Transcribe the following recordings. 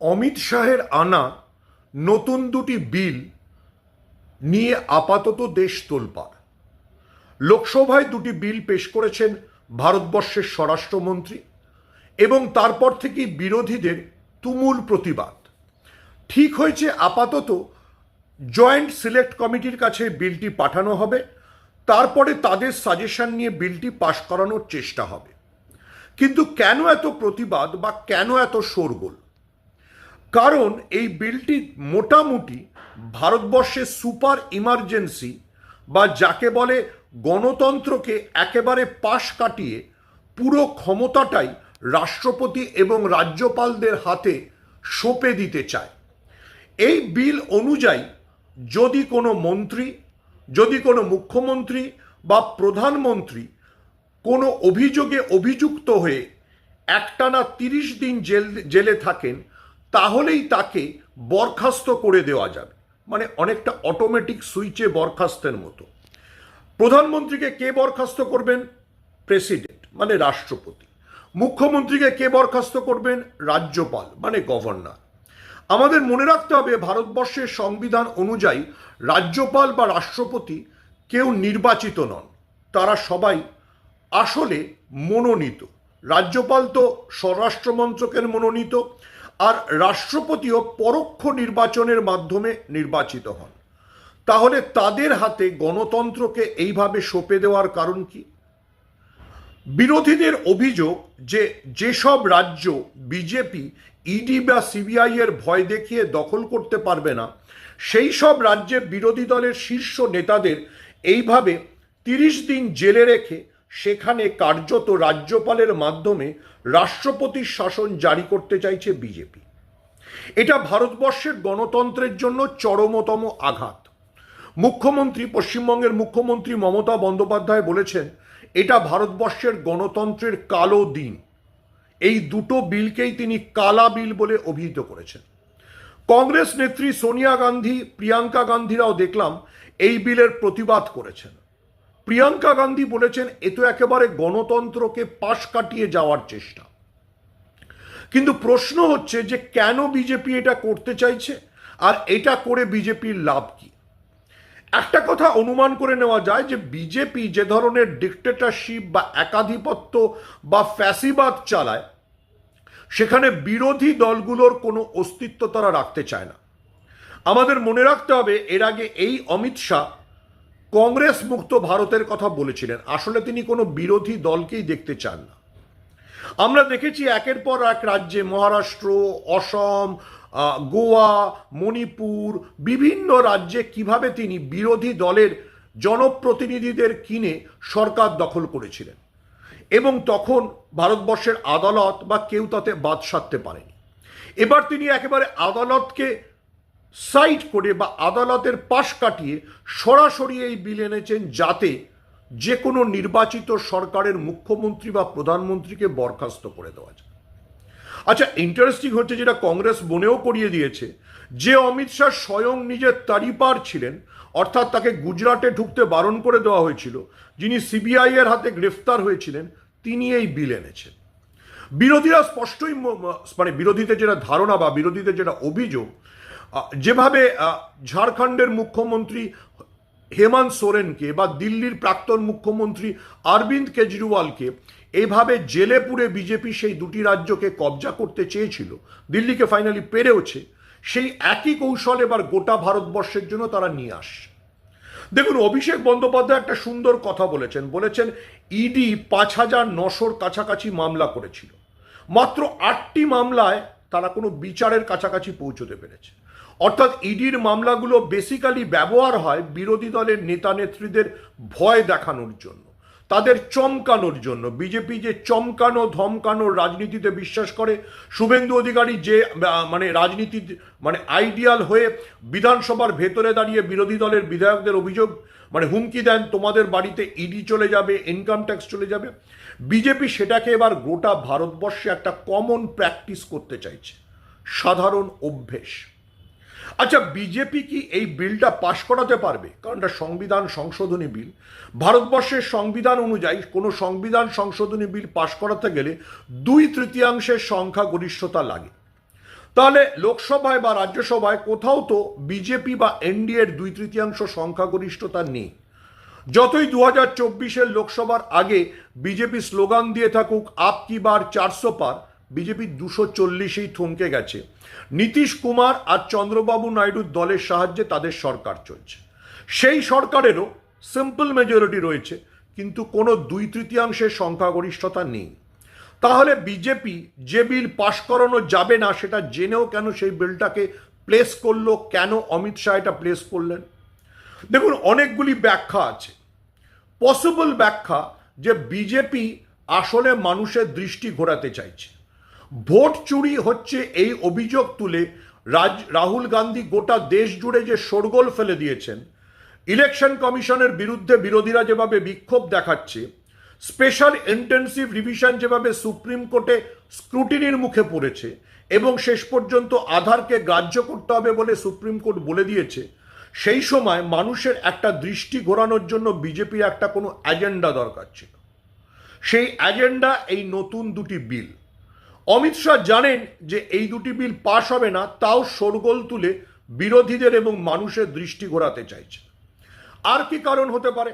অমিত শাহের আনা নতুন দুটি বিল নিয়ে আপাতত দেশ তোলপাড়। লোকসভায় দুটি বিল পেশ করেছেন ভারতবর্ষের স্বরাষ্ট্রমন্ত্রী এবং তারপর থেকেই বিরোধীদের তুমুল প্রতিবাদ। ঠিক হয়েছে আপাতত জয়েন্ট সিলেক্ট কমিটির কাছে বিলটি পাঠানো হবে, তারপরে তাদের সাজেশন নিয়ে বিলটি পাশ করানোর চেষ্টা হবে। কিন্তু কেন এত প্রতিবাদ বা কেন এত শোরগোল? কারণ এই বিলটি মোটামুটি ভারতবর্ষের সুপার ইমার্জেন্সি বা যাকে বলে গণতন্ত্রকে একেবারে পাশ কাটিয়ে পুরো ক্ষমতাটাই রাষ্ট্রপতি এবং রাজ্যপালদের হাতে সঁপে দিতে চায়। এই বিল অনুযায়ী যদি কোনো মন্ত্রী, যদি কোনো মুখ্যমন্ত্রী বা প্রধানমন্ত্রী কোনো অভিযোগে অভিযুক্ত হয়ে একটানা তিরিশ দিন জেল, জেলে থাকেন তাহলেই তাকে বরখাস্ত করে দেওয়া যাবে। মানে অনেকটা অটোমেটিক সুইচে বরখাস্তের মতো। প্রধানমন্ত্রীকে কে বরখাস্ত করবেন? প্রেসিডেন্ট মানে রাষ্ট্রপতি। মুখ্যমন্ত্রীকে কে বরখাস্ত করবেন? রাজ্যপাল মানে গভর্নর। আমাদের মনে রাখতে হবে, ভারতবর্ষের সংবিধান অনুযায়ী রাজ্যপাল বা রাষ্ট্রপতি কেউ নির্বাচিত নন। তারা সবাই আসলে মনোনীত। রাজ্যপাল তো স্বরাষ্ট্রমন্ত্রকের মনোনীত আর রাষ্ট্রপতিও পরোক্ষ নির্বাচনের মাধ্যমে নির্বাচিত হন। তাহলে তাদের হাতে গণতন্ত্রকে এইভাবে সঁপে দেওয়ার কারণ কি? বিরোধীদের অভিযোগ যে যেসব রাজ্য বিজেপি, ইডি বা সিবিআই এর ভয় দেখিয়ে দখল করতে পারবে না, সেই সব রাজ্যে বিরোধী দলের শীর্ষ নেতাদের এইভাবে তিরিশ দিন জেলে রেখে সেখানে কার্যত রাজ্যপালের মাধ্যমে রাষ্ট্রপতির শাসন জারি করতে চাইছে বিজেপি। এটা ভারতবর্ষের গণতন্ত্রের জন্য চরমতম আঘাত। মুখ্যমন্ত্রী, পশ্চিমবঙ্গের মুখ্যমন্ত্রী মমতা বন্দ্যোপাধ্যায় বলেছেন, এটা ভারতবর্ষের গণতন্ত্রের কালো দিন। এই দুটো বিলকেই তিনি কালা বিল বলে অভিহিত করেছেন। কংগ্রেস নেত্রী সোনিয়া গান্ধী, প্রিয়াঙ্কা গান্ধীরাও দেখলাম এই বিলের প্রতিবাদ করেছেন। প্রিয়াঙ্কা গান্ধী বলেছেন, এ তো একেবারে গণতন্ত্রকে পাশ কাটিয়ে যাওয়ার চেষ্টা। কিন্তু প্রশ্ন হচ্ছে যে, কেন বিজেপি এটা করতে চাইছে? আর এটা করে বিজেপির লাভ কি? একটা কথা অনুমান করে নেওয়া যায় যে, বিজেপি যে ধরনের ডিকটেটরশিপ বা একাধিপত্য বা ফ্যাসিবাদ চালায়, সেখানে বিরোধী দলগুলোর কোনো অস্তিত্ব তারা রাখতে চায় না। আমাদের মনে রাখতে হবে, এর আগে এই অমিত শাহ কংগ্রেস মুক্ত ভারতের কথা বলেছিলেন। আসলে তিনি কোনো বিরোধী দলকেই দেখতে চান না। আমরা দেখেছি একের পর এক রাজ্যে মহারাষ্ট্র, অসম গোয়া, মণিপুর বিভিন্ন রাজ্যে কীভাবে তিনি বিরোধী দলের জনপ্রতিনিধিদের কিনে সরকার দখল করেছিলেন এবং তখন ভারতবর্ষের আদালত বা কেউ তাতে বাদ সাধতে পারেনি। এবার তিনি একেবারে আদালতকে সাইড করে বা আদালতের পাশ কাটিয়ে সরাসরি এই বিল এনেছেন যাতে যে কোনো নির্বাচিত সরকারের মুখ্যমন্ত্রী বা প্রধানমন্ত্রীকে বরখাস্ত করে দেওয়া যায়। আচ্ছা ইন্টারেস্টিং হচ্ছে যেটা কংগ্রেস মনেও করিয়ে দিয়েছে, যে অমিত শাহ স্বয়ং নিজের তারিপার ছিলেন, অর্থাৎ তাকে গুজরাটে ঢুকতে বারণ করে দেওয়া হয়েছিল, যিনি সিবিআই এর হাতে গ্রেফতার হয়েছিলেন, তিনি এই বিল এনেছেন। বিরোধীরা স্পষ্টই মানে বিরোধীদের যেটা ধারণা বা বিরোধীদের যেটা অভিযোগ যেভাবে ঝাড়খণ্ডের মুখ্যমন্ত্রী হেমন্ত সোরেনকে বা দিল্লির প্রাক্তন মুখ্যমন্ত্রী অরবিন্দ কেজরিওয়ালকে এইভাবে জেলে পুরে বিজেপি সেই দুটি রাজ্যকে কবজা করতে চেয়েছিল, দিল্লিকে ফাইনালি পেরেওছে, সেই একই কৌশল এবার গোটা ভারতবর্ষের জন্য তারা নিয়ে আসছে। দেখুন, অভিষেক বন্দ্যোপাধ্যায় একটা সুন্দর কথা বলেছেন বলেছেন ইডি পাঁচ হাজার নশোর কাছাকাছি মামলা করেছিল, মাত্র আটটি মামলায় তারা কোনো বিচারের কাছাকাছি পৌঁছতে পেরেছে। অর্থাৎ ইডির মামলাগুলো বেসিক্যালি ব্যবহার হয় বিরোধী দলের নেতা নেত্রীদের ভয় দেখানোর জন্য, তাদের চমকানোর জন্য। বিজেপি যে চমকানো ধমকানোর রাজনীতিতে বিশ্বাস করে, শুভেন্দু অধিকারী যে মানে রাজনীতি মানে আইডিয়াল হয়ে বিধানসভার ভেতরে দাঁড়িয়ে বিরোধী দলের বিধায়কদের অভিযোগ মানে হুমকি দেন, তোমাদের বাড়িতে ইডি চলে যাবে ইনকাম ট্যাক্স চলে যাবে। বিজেপি সেটাকে এবার গোটা ভারতবর্ষে একটা কমন প্র্যাকটিস করতে চাইছে। সাধারণ অভ্যেস। আচ্ছা বিজেপি কি এই বিলটা পাশ করাতে পারবে? কারণ এটা সংবিধান সংশোধনী বিল। ভারতবর্ষের সংবিধান অনুযায়ী কোনো সংবিধান সংশোধনী বিল পাশ করাতে গেলে দুই তৃতীয়াংশের সংখ্যাগরিষ্ঠতা লাগে। তাহলে লোকসভায় বা রাজ্যসভায় কোথাও তো বিজেপি বা এনডিএর দুই তৃতীয়াংশ সংখ্যাগরিষ্ঠতা নেই। যতই দু হাজার চব্বিশের লোকসভার আগে বিজেপি স্লোগান দিয়ে থাকুক, আপ কি বার চারশো পার বিজেপি দুশো চল্লিশেই থমকে গেছে। নীতিশ কুমার আর চন্দ্রবাবু নাইডুর দলের সাহায্যে তাদের সরকার চলছে। সেই সরকারেরও সিম্পল মেজরিটি রয়েছে, কিন্তু কোনো দুই তৃতীয়াংশের সংখ্যাগরিষ্ঠতা নেই। তাহলে বিজেপি যে বিল পাশ করানো যাবে না সেটা জেনেও কেন সেই বিলটাকে প্লেস করল? কেন অমিত শাহ এটা প্লেস করলেন? দেখুন, অনেকগুলি ব্যাখ্যা আছে। পসিবল ব্যাখ্যা যে বিজেপি আসলে মানুষের দৃষ্টি ঘোরাতে চাইছে। ভোট চুরি হচ্ছে এই অভিযোগ তুলে রাজ, রাহুল গান্ধী গোটা দেশ জুড়ে যে শোরগোল ফেলে দিয়েছেন। ইলেকশন কমিশনের বিরুদ্ধে বিরোধীরা যেভাবে বিক্ষোভ দেখাচ্ছে, স্পেশাল ইন্টেন্সিভ রিভিশন যেভাবে সুপ্রিম কোর্টে স্ক্রুটিনির মুখে পড়েছে এবং শেষ পর্যন্ত আধারকে গ্রাহ্য করতে হবে বলে সুপ্রিম কোর্ট বলে দিয়েছে, সেই সময় মানুষের একটা দৃষ্টি ঘোরানোর জন্য বিজেপির একটা কোনো অ্যাজেন্ডা দরকার ছিল। সেই অ্যাজেন্ডা এই নতুন দুটি বিল অমিত শাহ জানেন যে এই দুটি বিল পাশ হবে না, তাও শোরগোল তুলে বিরোধীদের এবং মানুষের দৃষ্টি ঘোরাতে চাইছে। আর কি কারণ হতে পারে?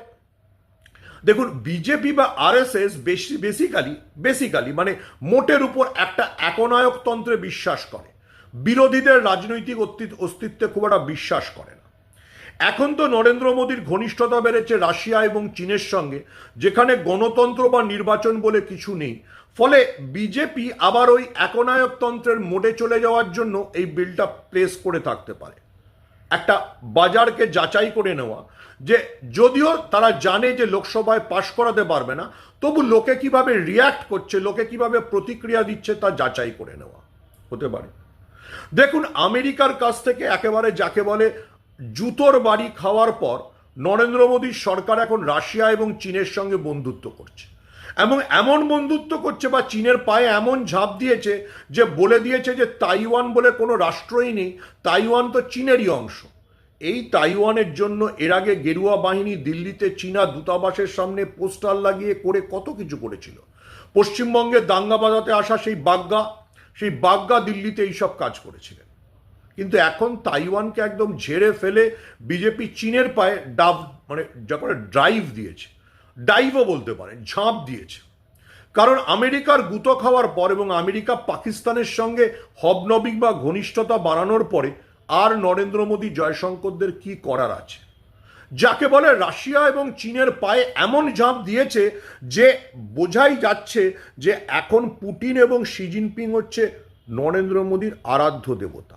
দেখুন, বিজেপি বা আরএসএস বেশি, বেসিক্যালি বেসিক্যালি মানে মোটের উপর একটা একনায়কতন্ত্রে বিশ্বাস করে। বিরোধীদের রাজনৈতিক অস্তিত্ব- খুব একটা বিশ্বাস করে এখন তো নরেন্দ্র মোদীর ঘনিষ্ঠতা বেড়েছে রাশিয়া এবং চীনের সঙ্গে, যেখানে গণতন্ত্র বা নির্বাচন বলে কিছু নেই। ফলে বিজেপি আবার ওই একনায়কতন্ত্রের মোডে চলে যাওয়ার জন্য এই বিলটা প্লেস করে থাকতে পারে। একটা বাজারকে যাচাই করে নেওয়া, যে যদিও তারা জানে যে লোকসভায় পাশ করাতে পারবে না, তবু লোকে কীভাবে রিয়্যাক্ট করছে, লোকে কীভাবে প্রতিক্রিয়া দিচ্ছে তা যাচাই করে নেওয়া হতে পারে। দেখুন, আমেরিকার কাছ থেকে একেবারে যাকে বলে জুতোর বাড়ি খাওয়ার পর নরেন্দ্র মোদীর সরকার এখন রাশিয়া এবং চীনের সঙ্গে বন্ধুত্ব করছে। এবং এমন বন্ধুত্ব করছে বা চীনের পায়ে এমন ঝাঁপ দিয়েছে যে বলে দিয়েছে যে তাইওয়ান বলে কোনো রাষ্ট্রই নেই, তাইওয়ান তো চীনেরই অংশ। এই তাইওয়ানের জন্য এর আগে গেরুয়া বাহিনী দিল্লিতে চীনা দূতাবাসের সামনে পোস্টার লাগিয়ে করে কত কিছু করেছিল। পশ্চিমবঙ্গে দাঙ্গা বাজাতে আসা সেই বাগ্গা সেই বাগ্গা দিল্লিতে এইসব কাজ করেছিলেন। কিন্তু এখন তাইওয়ানকে একদম ঝেড়ে ফেলে বিজেপি চীনের পায়ে ডাব মানে যা করে ড্রাইভ দিয়েছে। ডাইভও বলতে পারেন ঝাঁপ দিয়েছে। কারণ আমেরিকার গুতো খাওয়ার পর এবং আমেরিকা পাকিস্তানের সঙ্গে হবনবিক বা ঘনিষ্ঠতা বাড়ানোর পরে আর নরেন্দ্র মোদী জয়শঙ্করদের কি করার আছে? যাকে বলে রাশিয়া এবং চীনের পায়ে এমন ঝাঁপ দিয়েছে যে বোঝাই যাচ্ছে যে এখন পুটিন এবং শি জিনপিং হচ্ছে নরেন্দ্র মোদীর আরাধ্য দেবতা।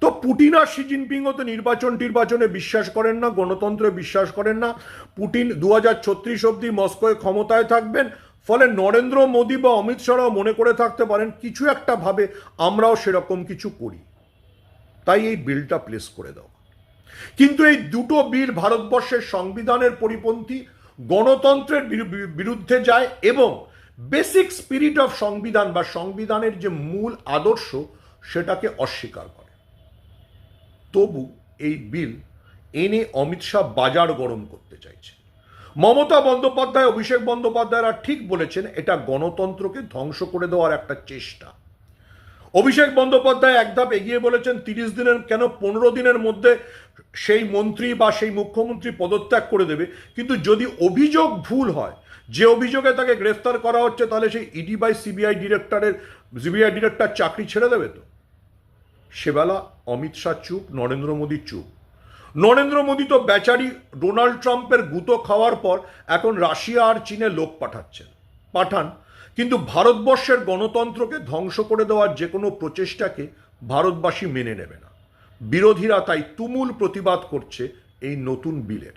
তো পুটিন আর শি জিনপিংও তো নির্বাচন টির্বাচনে বিশ্বাস করেন না, গণতন্ত্রে বিশ্বাস করেন না। পুটিন দু হাজার ছত্রিশ অব্দি মস্কোয় ক্ষমতায় থাকবেন, ফলে নরেন্দ্র মোদী বা অমিত শাহরাও মনে করে থাকতে পারেন, কিছু একটা ভাবে আমরাও সেরকম কিছু করি। তাই এই বিলটা প্লেস করে দাও। কিন্তু এই দুটো বিল ভারতবর্ষের সংবিধানের পরিপন্থী গণতন্ত্রের বিরু- বিরু- বিরুদ্ধে যায় এবং বেসিক স্পিরিট অফ সংবিধান বা সংবিধানের যে মূল আদর্শ, সেটাকে অস্বীকার করে। তবু এই বিল এনে অমিত শাহ বাজার গরম করতে চাইছে। মমতা বন্দ্যোপাধ্যায়, অভিষেক বন্দ্যোপাধ্যায়রা ঠিক বলেছেন, এটা গণতন্ত্রকে ধ্বংস করে দেওয়ার একটা চেষ্টা। অভিষেক বন্দ্যোপাধ্যায় এক ধাপ এগিয়ে বলেছেন, তিরিশ দিনের, কেন পনেরো দিনের মধ্যে সেই মন্ত্রী বা সেই মুখ্যমন্ত্রী পদত্যাগ করে দেবে? কিন্তু যদি অভিযোগ ভুল হয়, যে অভিযোগে তাকে গ্রেফতার করা হচ্ছে, তাহলে সেই ইডি বাই সিবিআই ডিরেক্টরের, সিবিআই ডিরেক্টর চাকরি ছেড়ে দেবে তো? সেবেলা, অমিত শাহ চুপ, নরেন্দ্র মোদী চুপ। নরেন্দ্র মোদী তো বেচারি ডোনাল্ড ট্রাম্পের গুঁতো খাওয়ার পর এখন রাশিয়া আর চীনে লোক পাঠাচ্ছেন। পাঠান, কিন্তু ভারতবর্ষের গণতন্ত্রকে ধ্বংস করে দেওয়ার যে কোনো প্রচেষ্টাকে ভারতবাসী মেনে নেবে না। বিরোধীরা তাই তুমুল প্রতিবাদ করছে এই নতুন বিলের।